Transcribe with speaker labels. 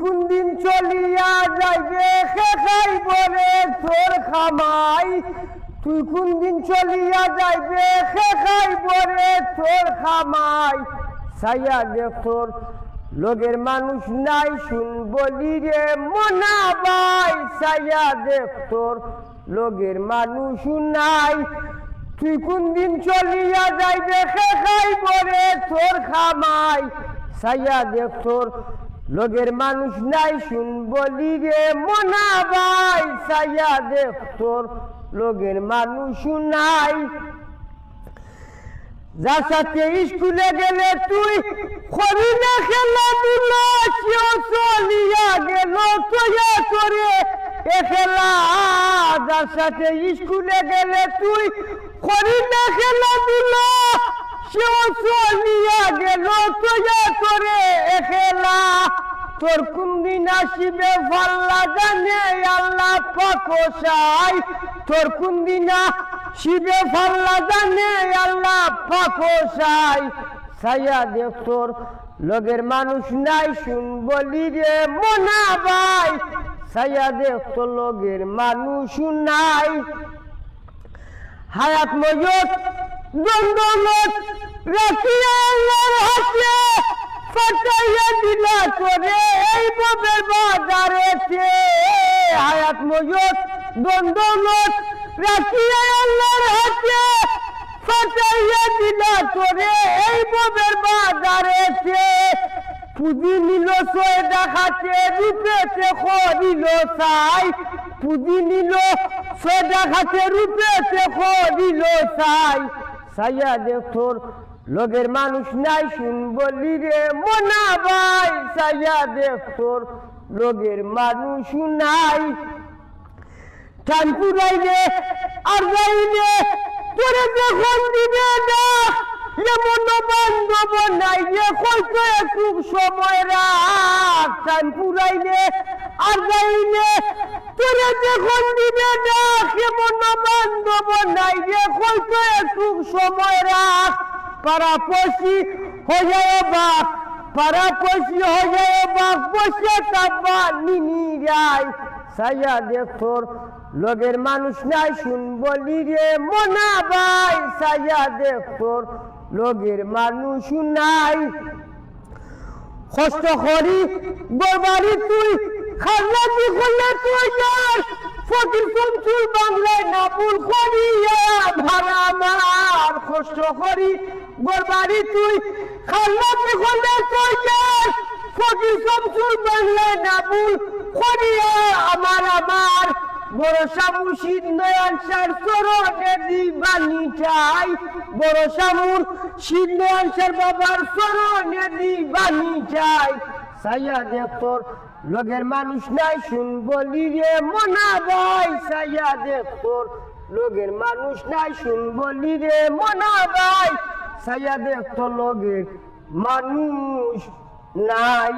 Speaker 1: কোন দিন চলিয়া যাইবে খে খাইব রে তোর খামাই। তুই কোন দিন চলিয়া যাইবে খে খাইব রে তোর খামাই। সাইয়া দেখ তোর লোকের মানুষ নাই, শুন বলি রে মনা ভাই সাইয়া দেখ তোর লোকের মানুষ নাই, তুই কোন দিন চলিয়া যাইবে খে খাইব রে তোর খামাই। সাইয়া দেখ তোর লোকের মানুষ নাই শুন বলি রে মনা ভাই সাইয়া দেখ তোর। লোকের মানুষ নাই। যার সাথে স্কুলে গেলে তুই খবি না খেলা দিল কেউ চলিয়া গেল তোয়া করে খেলা, যার সাথে স্কুলে গেলে তুই খবি না দিল তোর কোন দিন আসিবে ফাল্লা জানে, আল্লাহ তোর কোন দিন শিবে ফাল্লা জানে, আল্লাহ সাইয়া দেখ তোর লগের মানুষ নাই শুন বলি রে মনা ভাই। সাইয়া দেখ তোর লগের মানুষ নাই। হায়াত মজত দ্বন্দ্বলত রাখিয়া আল্লাহর হাতে ফাটাইয়া দিলা করে। এই ববের বাজারেতে হায়াত মজত। দ্বন্দ্বলত রাখিয়া আল্লাহর হাতে ফাটাইয়া দিলা করে। এই ববের বাজারেতে পুঁজি নিল সয়ে দেখাতে রূপেতে খরিল চাই পুঁজি নিল সয়ে দেখাতে রূপেতে খরিল চাই সাইয়া দেখ লোকের মানুষ নাই শুন বলি রে মনা ভাই সাইয়া দেখ তোর মানুষ নাই। টান পুরাইলে আর যাইলে তোরে যখন দিবে না এমন বান্ধব নাই যে হয়তো একটু সময় রাখ। টান পুরাইলে আর যাইলে তোরে যখন দিবে না এমন বান্ধব নাই যে হয়তো একটু সময় রাখ হয়ে হয়ে বাপ নিনি সাইয়া লগের মানুষ নাই শুন বলি রে মনা ভাই। সাইয়া দেখ তোর লগের মানুষ নাই। কষ্ট করি, বরবারি তুই, খাজনা তুই ফকির সঞ্চুল বাংলায় না ভুল করিয়া ভাড়া মার কষ্ট করি বরবারি তুই দি করলে তুই যার ফকির সঞ্চুল বাংলায় না ভুল করিয়া আমার আমার বড় সামুর সিদ্ধয়ান সার চরণে দিবানি চাই বড় সামুর সিদ্ধয়ান সার বাবার চরণে দিবানি চাই সাইয়া দেখ তোর। লগের মানুষ নাই শুন বলি রে মনা ভাই। সাইয়া দেখ তোর। লগের মানুষ নাই শুন বলি রে মনা ভাই। সাইয়া দেখ তোর লগের মানুষ নাই।